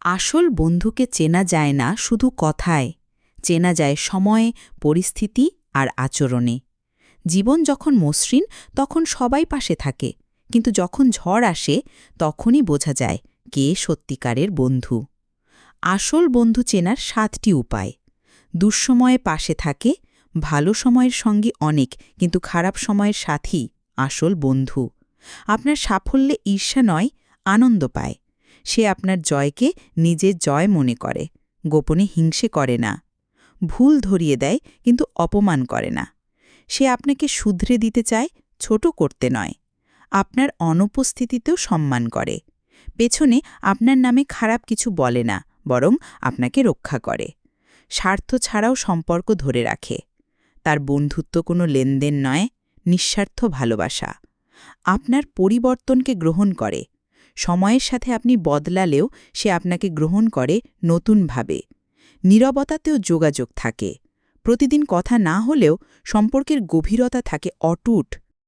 আসল বন্ধুকে চেনা যায় না শুধু কথায়। চেনা যায় সময়ে, পরিস্থিতি আর আচরণে। জীবন যখন মসৃণ, তখন সবাই পাশে থাকে। কিন্তু যখন ঝড় আসে, তখনই বোঝা যায় কে সত্যিকারের বন্ধু। আসল বন্ধু চেনার সাতটি উপায়। দুঃসময়ে পাশে থাকে, ভালো সময়ের সঙ্গে অনেক কিন্তু খারাপ সময়ের সাথী আসল বন্ধু। আপনার সাফল্যে ঈর্ষা নয়, আনন্দ পায়। সে আপনার জয়কে নিজের জয় মনে করে, গোপনে হিংসে করে না। ভুল ধরিয়ে দেয়, কিন্তু অপমান করে না। সে আপনাকে শুধরে দিতে চায়, ছোট করতে নয়। আপনার অনুপস্থিতিতেও সম্মান করে। পেছনে আপনার নামে খারাপ কিছু বলে না, বরং আপনাকে রক্ষা করে। স্বার্থ ছাড়াও সম্পর্ক ধরে রাখে। তার বন্ধুত্ব কোনো লেনদেন নয়, নিঃস্বার্থ ভালোবাসা। আপনার পরিবর্তনকে গ্রহণ করে। সময়ের সাথে আপনি বদলালেও সে আপনাকে গ্রহণ করে নতুনভাবে। নিরবতাতেও যোগাযোগ থাকে। প্রতিদিন কথা না হলেও সম্পর্কের গভীরতা থাকে অটুট।